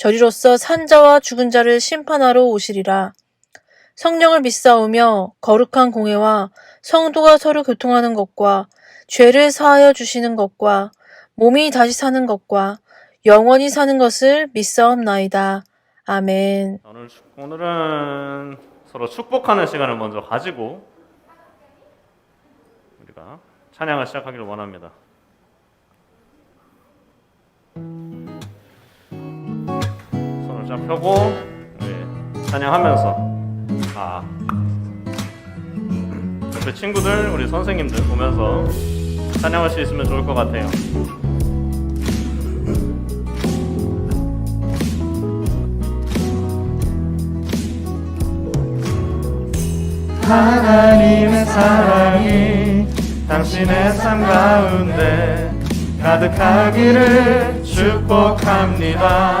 저리로서 산자와 죽은 자를 심판하러 오시리라. 성령을 믿사오며 거룩한 공회와 성도가 서로 교통하는 것과 죄를 사하여 주시는 것과 몸이 다시 사는 것과 영원히 사는 것을 믿사옵나이다. 아멘. 오늘 축- 오늘은 서로 축복하는 시간을 먼저 가지고 우리가 찬양을 시작하기를 원합니다. 쫙 펴고 우리 찬양하면서 아 옆에 친구들 우리 선생님들 보면서 찬양할 수 있으면 좋을 것 같아요. 하나님의 사랑이 당신의 삶 가운데 가득하기를 축복합니다.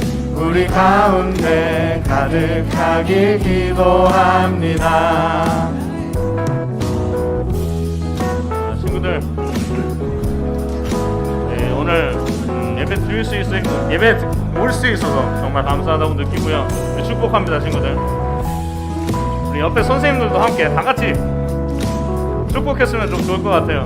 우리 가운데 가득하길 기도합니다. 아, 친구들, 네, 오늘 음, 예배 드릴 수 있어 예배 올 수 있어서 정말 감사하다고 느끼고요. 우리 축복합니다, 친구들. 우리 옆에 선생님들도 함께 다 같이 축복했으면 좀 좋을 것 같아요.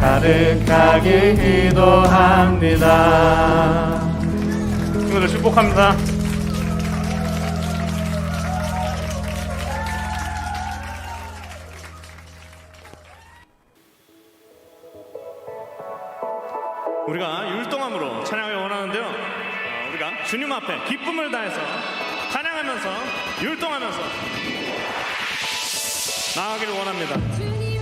가득하길 기도합니다. 친구들 축복합니다. 우리가 율동함으로 찬양을 원하는데요. 어, 우리가 주님 앞에 기쁨을 다해서 찬양하면서 율동하면서 나아가기를 원합니다.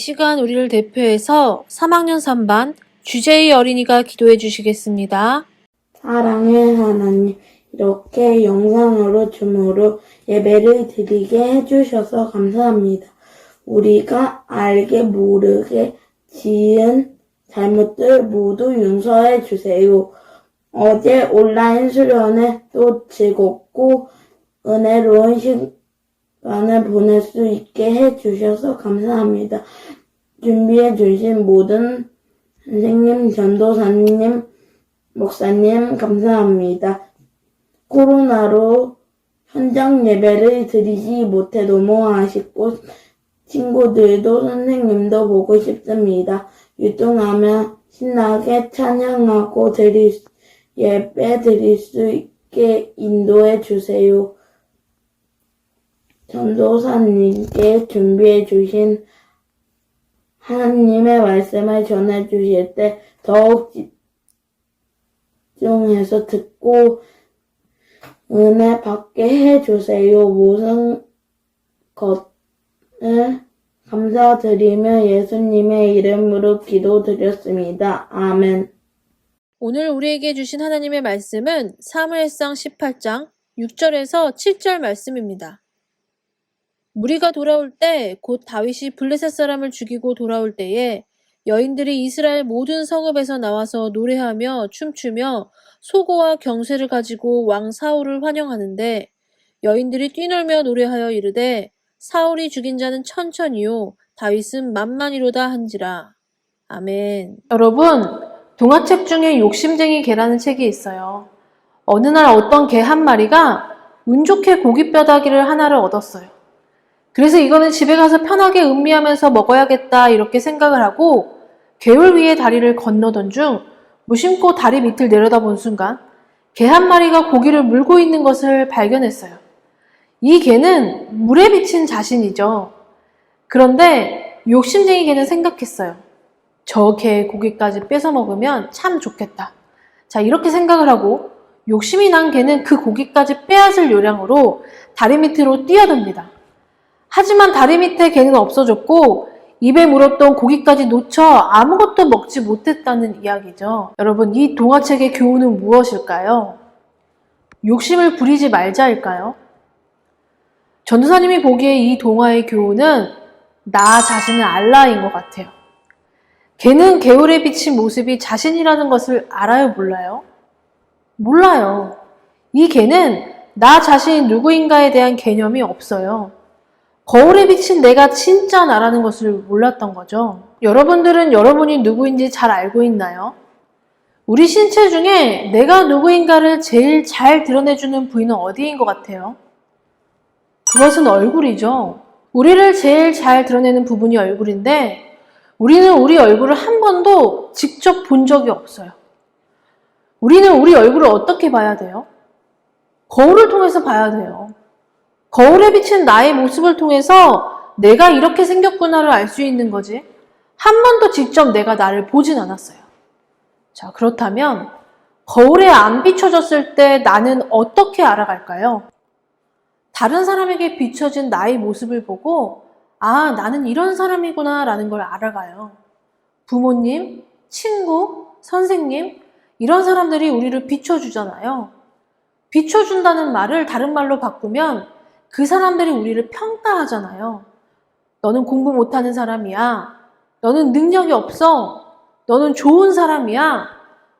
시간 우리를 대표해서 3학년 3반 주제의 어린이가 기도해 주시겠습니다. 사랑의 하나님, 이렇게 영상으로 줌으로 예배를 드리게 해주셔서 감사합니다. 우리가 알게 모르게 지은 잘못들 모두 용서해 주세요. 어제 온라인 수련회 또 즐겁고 은혜로운 시 간을 보낼 수 있게 해 주셔서 감사합니다. 준비해 주신 모든 선생님, 전도사님, 목사님, 감사합니다. 코로나로 현장 예배를 드리지 못해 너무 아쉽고, 친구들도 선생님도 보고 싶습니다. 유통하며 신나게 찬양하고 드릴, 수- 예배 드릴 수 있게 인도해 주세요. 전도사님께 준비해 주신 하나님의 말씀을 전해 주실 때 더욱 집중해서 듣고 은혜 받게 해 주세요. 모든 것을 감사드리며 예수님의 이름으로 기도드렸습니다. 아멘. 오늘 우리에게 주신 하나님의 말씀은 사무엘상 18장 6절에서 7절 말씀입니다. 무리가 돌아올 때 곧 다윗이 블레셋 사람을 죽이고 돌아올 때에 여인들이 이스라엘 모든 성읍에서 나와서 노래하며 춤추며 소고와 경쇠를 가지고 왕 사울을 환영하는데 여인들이 뛰놀며 노래하여 이르되 사울이 죽인 자는 천천히요 다윗은 만만이로다 한지라. 아멘. 여러분, 동화책 중에 욕심쟁이 개라는 책이 있어요. 어느 날 어떤 개 한 마리가 운 좋게 고깃뼈다귀를 하나를 얻었어요. 그래서 이거는 집에 가서 편하게 음미하면서 먹어야겠다 이렇게 생각을 하고 개울 위에 다리를 건너던 중 무심코 다리 밑을 내려다본 순간 개 한 마리가 고기를 물고 있는 것을 발견했어요. 이 개는 물에 비친 자신이죠. 그런데 욕심쟁이 개는 생각했어요. 저 개의 고기까지 뺏어 먹으면 참 좋겠다. 자, 이렇게 생각을 하고 욕심이 난 개는 그 고기까지 빼앗을 요량으로 다리 밑으로 뛰어듭니다. 하지만 다리 밑에 개는 없어졌고 입에 물었던 고기까지 놓쳐 아무것도 먹지 못했다는 이야기죠. 여러분, 이 동화책의 교훈은 무엇일까요? 욕심을 부리지 말자일까요? 전도사님이 보기에 이 동화의 교훈은 나 자신을 알라인 것 같아요. 개는 개울에 비친 모습이 자신이라는 것을 알아요, 몰라요? 몰라요. 이 개는 나 자신이 누구인가에 대한 개념이 없어요. 거울에 비친 내가 진짜 나라는 것을 몰랐던 거죠. 여러분들은 여러분이 누구인지 잘 알고 있나요? 우리 신체 중에 내가 누구인가를 제일 잘 드러내주는 부위는 어디인 것 같아요? 그것은 얼굴이죠. 우리를 제일 잘 드러내는 부분이 얼굴인데, 우리는 우리 얼굴을 한 번도 직접 본 적이 없어요. 우리는 우리 얼굴을 어떻게 봐야 돼요? 거울을 통해서 봐야 돼요. 거울에 비친 나의 모습을 통해서 내가 이렇게 생겼구나를 알 수 있는 거지. 한 번도 직접 내가 나를 보진 않았어요. 자, 그렇다면 거울에 안 비춰졌을 때 나는 어떻게 알아갈까요? 다른 사람에게 비춰진 나의 모습을 보고 아, 나는 이런 사람이구나 라는 걸 알아가요. 부모님, 친구, 선생님, 이런 사람들이 우리를 비춰주잖아요. 비춰준다는 말을 다른 말로 바꾸면 그 사람들이 우리를 평가하잖아요. 너는 공부 못하는 사람이야. 너는 능력이 없어. 너는 좋은 사람이야.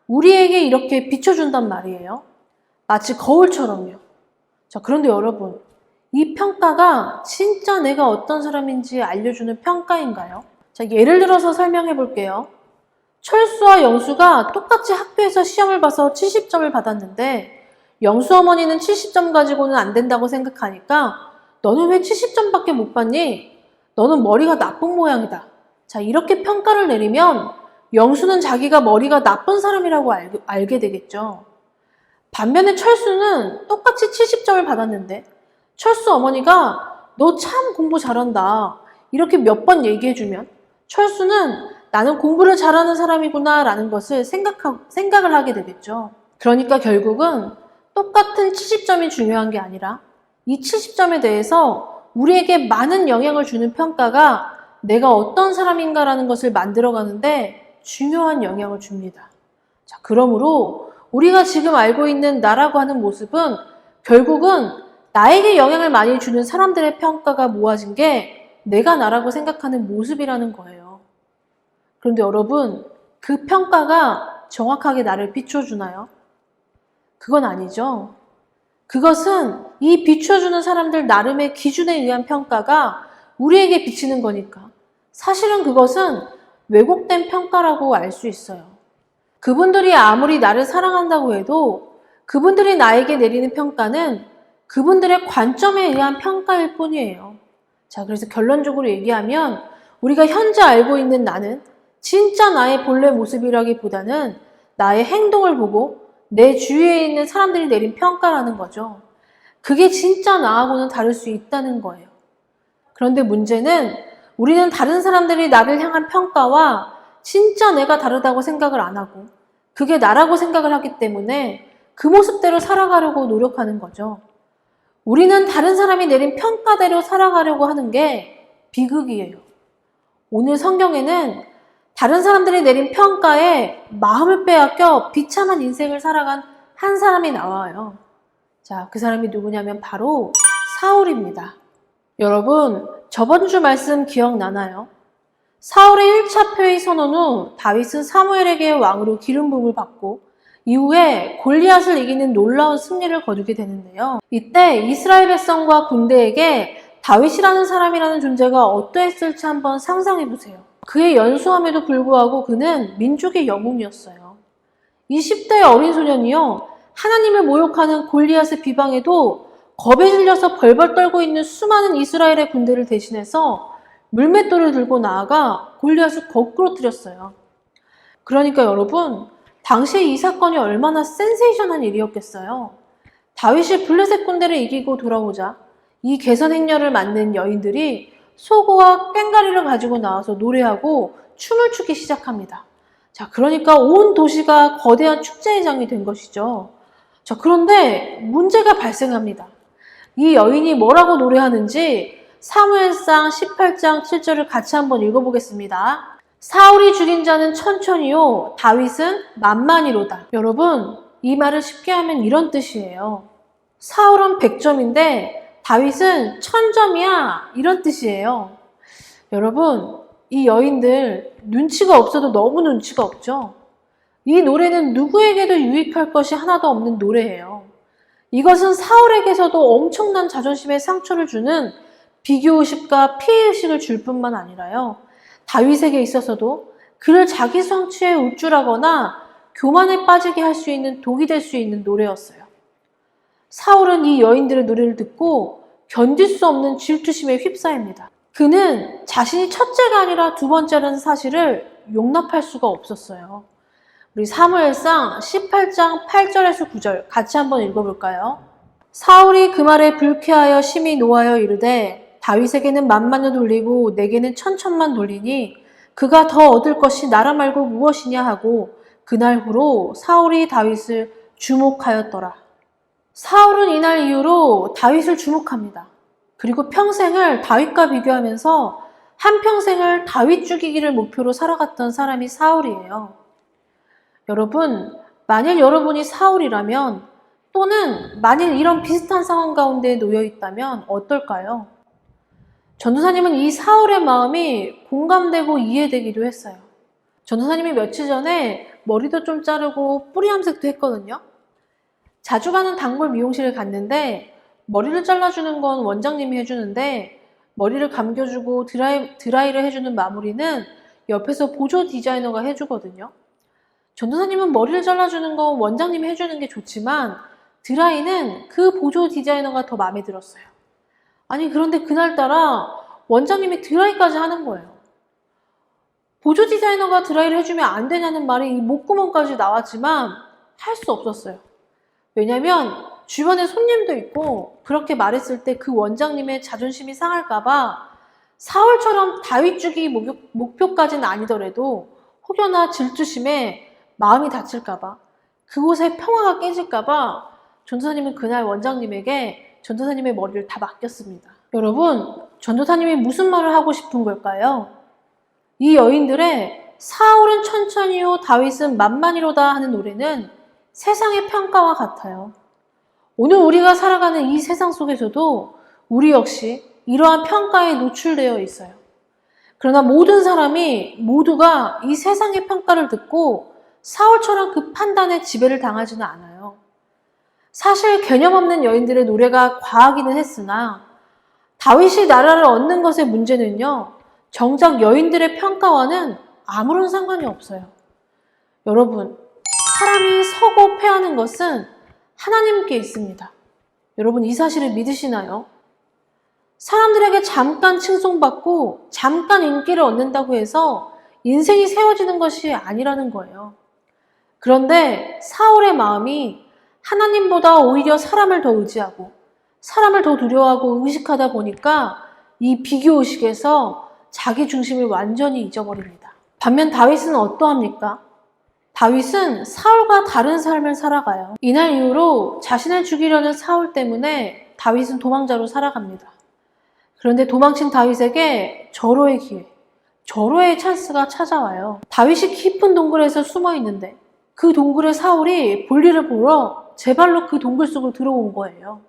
우리에게 이렇게 비춰준단 말이에요. 마치 거울처럼요. 자, 그런데 여러분, 이 평가가 진짜 내가 어떤 사람인지 알려주는 평가인가요? 자, 예를 들어서 설명해 볼게요. 철수와 영수가 똑같이 학교에서 시험을 봐서 70점을 받았는데, 영수 어머니는 70점 가지고는 안 된다고 생각하니까, 너는 왜 70점밖에 못 받니? 너는 머리가 나쁜 모양이다. 자, 이렇게 평가를 내리면, 영수는 자기가 머리가 나쁜 사람이라고 알, 알게 되겠죠. 반면에 철수는 똑같이 70점을 받았는데, 철수 어머니가 너 참 공부 잘한다. 이렇게 몇 번 얘기해주면 철수는 나는 공부를 잘하는 사람이구나 라는 것을 생각하, 생각을 하게 되겠죠. 그러니까 결국은 똑같은 70점이 중요한 게 아니라 이 70점에 대해서 우리에게 많은 영향을 주는 평가가 내가 어떤 사람인가라는 것을 만들어가는데 중요한 영향을 줍니다. 자, 그러므로 우리가 지금 알고 있는 나라고 하는 모습은 결국은 나에게 영향을 많이 주는 사람들의 평가가 모아진 게 내가 나라고 생각하는 모습이라는 거예요. 그런데 여러분, 그 평가가 정확하게 나를 비춰주나요? 그건 아니죠. 그것은 이 비춰주는 사람들 나름의 기준에 의한 평가가 우리에게 비치는 거니까. 사실은 그것은 왜곡된 평가라고 알 수 있어요. 그분들이 아무리 나를 사랑한다고 해도 그분들이 나에게 내리는 평가는 그분들의 관점에 의한 평가일 뿐이에요. 자, 그래서 결론적으로 얘기하면 우리가 현재 알고 있는 나는 진짜 나의 본래 모습이라기보다는 나의 행동을 보고 내 주위에 있는 사람들이 내린 평가라는 거죠. 그게 진짜 나하고는 다를 수 있다는 거예요. 그런데 문제는 우리는 다른 사람들이 나를 향한 평가와 진짜 내가 다르다고 생각을 안 하고 그게 나라고 생각을 하기 때문에 그 모습대로 살아가려고 노력하는 거죠. 우리는 다른 사람이 내린 평가대로 살아가려고 하는 게 비극이에요. 오늘 성경에는 다른 사람들이 내린 평가에 마음을 빼앗겨 비참한 인생을 살아간 한 사람이 나와요. 자, 그 사람이 누구냐면 바로 사울입니다. 여러분, 저번 주 말씀 기억나나요? 사울의 1차 표의 선언 후 다윗은 사무엘에게 왕으로 기름 부음을 받고 이후에 골리앗을 이기는 놀라운 승리를 거두게 되는데요. 이때 이스라엘 백성과 군대에게 다윗이라는 사람이라는 존재가 어떠했을지 한번 상상해 보세요. 그의 연수함에도 불구하고 그는 민족의 영웅이었어요. 20대의 어린 소년이요. 하나님을 모욕하는 골리앗의 비방에도 겁에 질려서 벌벌 떨고 있는 수많은 이스라엘의 군대를 대신해서 물맷돌을 들고 나아가 골리앗을 거꾸로 뜨렸어요. 그러니까 여러분, 당시에 이 사건이 얼마나 센세이션한 일이었겠어요. 다윗이 블레셋 군대를 이기고 돌아오자 이 개선 행렬을 맡는 여인들이 소고와 꽹가리를 가지고 나와서 노래하고 춤을 추기 시작합니다. 자, 그러니까 온 도시가 거대한 축제회장이 된 것이죠. 자, 그런데 문제가 발생합니다. 이 여인이 뭐라고 노래하는지 사무엘상 18장 7절을 같이 한번 읽어보겠습니다. 사울이 죽인 자는 천천히요, 다윗은 만만히로다. 여러분, 이 말을 쉽게 하면 이런 뜻이에요. 사울은 100점인데 다윗은 1000점이야. 이런 뜻이에요. 여러분, 이 여인들 눈치가 없어도 너무 눈치가 없죠? 이 노래는 누구에게도 유익할 것이 하나도 없는 노래예요. 이것은 사울에게서도 엄청난 자존심에 상처를 주는 비교의식과 피해의식을 줄 뿐만 아니라요. 다윗에게 있어서도 그를 자기 성취에 우쭐하거나 교만에 빠지게 할 수 있는 독이 될 수 있는 노래였어요. 사울은 이 여인들의 노래를 듣고 견딜 수 없는 질투심에 휩싸입니다. 그는 자신이 첫째가 아니라 두 번째라는 사실을 용납할 수가 없었어요. 우리 사무엘상 18장 8절에서 9절 같이 한번 읽어볼까요? 사울이 그 말에 불쾌하여 심히 노하여 이르되 다윗에게는 만만을 돌리고 내게는 천천만 돌리니 그가 더 얻을 것이 나라 말고 무엇이냐 하고 그날 후로 사울이 다윗을 주목하였더라. 사울은 이날 이후로 다윗을 주목합니다. 그리고 평생을 다윗과 비교하면서 한평생을 다윗 죽이기를 목표로 살아갔던 사람이 사울이에요. 여러분, 만일 여러분이 사울이라면 또는 만일 이런 비슷한 상황 가운데 놓여 있다면 어떨까요? 전도사님은 이 사울의 마음이 공감되고 이해되기도 했어요. 전도사님이 며칠 전에 머리도 좀 자르고 뿌리 염색도 했거든요. 자주 가는 단골 미용실을 갔는데 머리를 잘라주는 건 원장님이 해주는데 머리를 감겨주고 드라이, 드라이를 해주는 마무리는 옆에서 보조 디자이너가 해주거든요. 전도사님은 머리를 잘라주는 건 원장님이 해주는 게 좋지만 드라이는 그 보조 디자이너가 더 마음에 들었어요. 아니 그런데 그날따라 원장님이 드라이까지 하는 거예요. 보조 디자이너가 드라이를 해주면 안 되냐는 말이 이 목구멍까지 나왔지만 할 수 없었어요. 왜냐면 주변에 손님도 있고 그렇게 말했을 때 그 원장님의 자존심이 상할까봐 사울처럼 다윗 주기 목표, 목표까지는 아니더라도 혹여나 질투심에 마음이 다칠까봐 그곳에 평화가 깨질까봐 전도사님은 그날 원장님에게 전도사님의 머리를 다 맡겼습니다. 여러분, 전도사님이 무슨 말을 하고 싶은 걸까요? 이 여인들의 사울은 천천히요, 다윗은 만만히로다 하는 노래는 세상의 평가와 같아요. 오늘 우리가 살아가는 이 세상 속에서도 우리 역시 이러한 평가에 노출되어 있어요. 그러나 모든 사람이 모두가 이 세상의 평가를 듣고 사울처럼 그 판단에 지배를 당하지는 않아요. 사실 개념 없는 여인들의 노래가 과하기는 했으나 다윗이 나라를 얻는 것의 문제는요, 정작 여인들의 평가와는 아무런 상관이 없어요. 여러분, 사람이 서고 패하는 것은 하나님께 있습니다. 여러분, 이 사실을 믿으시나요? 사람들에게 잠깐 칭송받고 잠깐 인기를 얻는다고 해서 인생이 세워지는 것이 아니라는 거예요. 그런데 사울의 마음이 하나님보다 오히려 사람을 더 의지하고 사람을 더 두려워하고 의식하다 보니까 이 비교 의식에서 자기 중심을 완전히 잊어버립니다. 반면 다윗은 어떠합니까? 다윗은 사울과 다른 삶을 살아가요. 이날 이후로 자신을 죽이려는 사울 때문에 다윗은 도망자로 살아갑니다. 그런데 도망친 다윗에게 절호의 기회, 절호의 찬스가 찾아와요. 다윗이 깊은 동굴에서 숨어 있는데 그 동굴에 사울이 볼일을 보러 제 발로 그 동굴 속으로 들어온 거예요.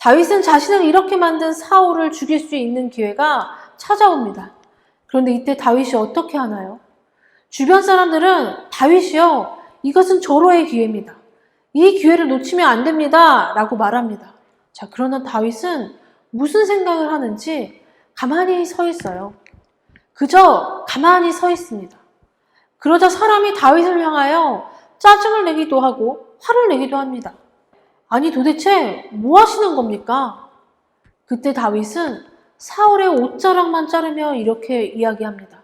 다윗은 자신을 이렇게 만든 사울을 죽일 수 있는 기회가 찾아옵니다. 그런데 이때 다윗이 어떻게 하나요? 주변 사람들은 다윗이요, 이것은 절호의 기회입니다. 이 기회를 놓치면 안 됩니다. 라고 말합니다. 자, 그러나 다윗은 무슨 생각을 하는지 가만히 서 있어요. 그저 가만히 서 있습니다. 그러자 사람이 다윗을 향하여 짜증을 내기도 하고 화를 내기도 합니다. 아니 도대체 뭐 하시는 겁니까? 그때 다윗은 사울의 옷자락만 자르며 이렇게 이야기합니다.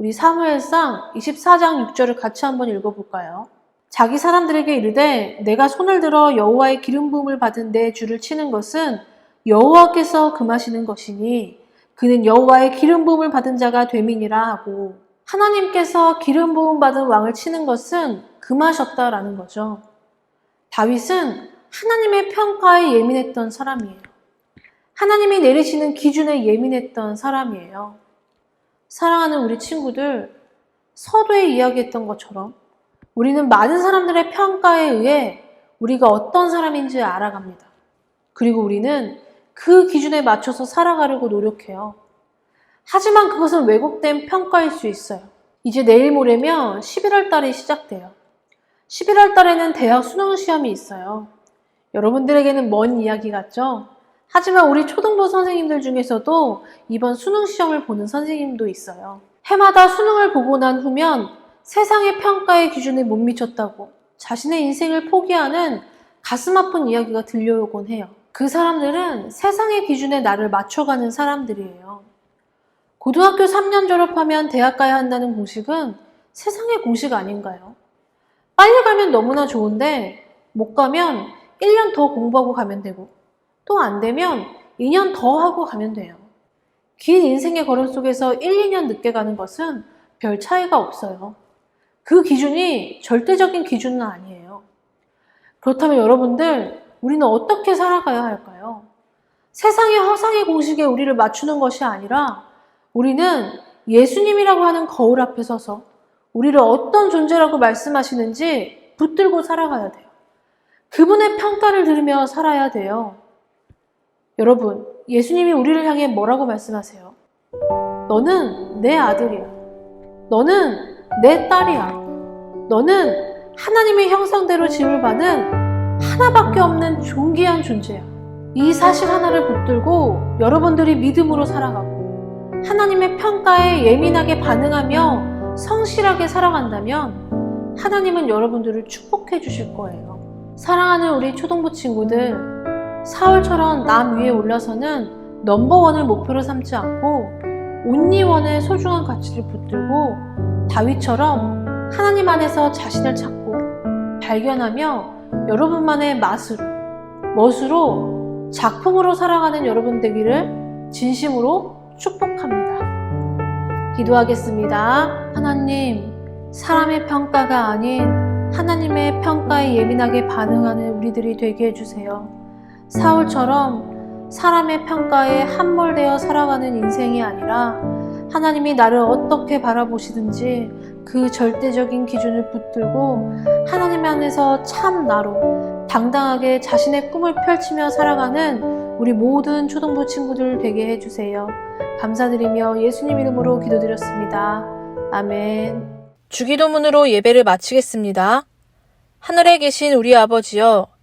우리 사무엘상 24장 6절을 같이 한번 읽어볼까요? 자기 사람들에게 이르되 내가 손을 들어 여호와의 기름 부음을 받은 내 주를 치는 것은 여호와께서 금하시는 것이니 그는 여호와의 기름 부음을 받은 자가 되민이라 하고 하나님께서 기름 부음 받은 왕을 치는 것은 금하셨다라는 거죠. 다윗은 하나님의 평가에 예민했던 사람이에요. 하나님이 내리시는 기준에 예민했던 사람이에요. 사랑하는 우리 친구들, 서두에 이야기했던 것처럼 우리는 많은 사람들의 평가에 의해 우리가 어떤 사람인지 알아갑니다. 그리고 우리는 그 기준에 맞춰서 살아가려고 노력해요. 하지만 그것은 왜곡된 평가일 수 있어요. 이제 내일 모레면 11월 달이 시작돼요. 11월 달에는 대학 수능 시험이 있어요. 여러분들에게는 먼 이야기 같죠? 하지만 우리 초등부 선생님들 중에서도 이번 수능 시험을 보는 선생님도 있어요. 해마다 수능을 보고 난 후면 세상의 평가의 기준에 못 미쳤다고 자신의 인생을 포기하는 가슴 아픈 이야기가 들려오곤 해요. 그 사람들은 세상의 기준에 나를 맞춰가는 사람들이에요. 고등학교 3년 졸업하면 대학 가야 한다는 공식은 세상의 공식 아닌가요? 빨리 가면 너무나 좋은데 못 가면 1년 더 공부하고 가면 되고 또 안 되면 2년 더 하고 가면 돼요. 긴 인생의 걸음 속에서 1, 2년 늦게 가는 것은 별 차이가 없어요. 그 기준이 절대적인 기준은 아니에요. 그렇다면 여러분들, 우리는 어떻게 살아가야 할까요? 세상의 허상의 공식에 우리를 맞추는 것이 아니라 우리는 예수님이라고 하는 거울 앞에 서서 우리를 어떤 존재라고 말씀하시는지 붙들고 살아가야 돼요. 그분의 평가를 들으며 살아야 돼요. 여러분, 예수님이 우리를 향해 뭐라고 말씀하세요? 너는 내 아들이야. 너는 내 딸이야. 너는 하나님의 형상대로 지음을 받은 하나밖에 없는 존귀한 존재야. 이 사실 하나를 붙들고 여러분들이 믿음으로 살아가고 하나님의 평가에 예민하게 반응하며 성실하게 살아간다면 하나님은 여러분들을 축복해 주실 거예요. 사랑하는 우리 초등부 친구들, 사울처럼 남 위에 올라서는 넘버원을 목표로 삼지 않고 온리원의 소중한 가치를 붙들고 다윗처럼 하나님 안에서 자신을 찾고 발견하며 여러분만의 맛으로, 멋으로, 작품으로 살아가는 여러분 되기를 진심으로 축복합니다. 기도하겠습니다. 하나님, 사람의 평가가 아닌 하나님의 평가에 예민하게 반응하는 우리들이 되게 해주세요. 사울처럼 사람의 평가에 함몰되어 살아가는 인생이 아니라 하나님이 나를 어떻게 바라보시든지 그 절대적인 기준을 붙들고 하나님 안에서 참 나로 당당하게 자신의 꿈을 펼치며 살아가는 우리 모든 초등부 친구들 되게 해주세요. 감사드리며 예수님 이름으로 기도드렸습니다. 아멘. 주기도문으로 예배를 마치겠습니다. 하늘에 계신 우리 아버지여,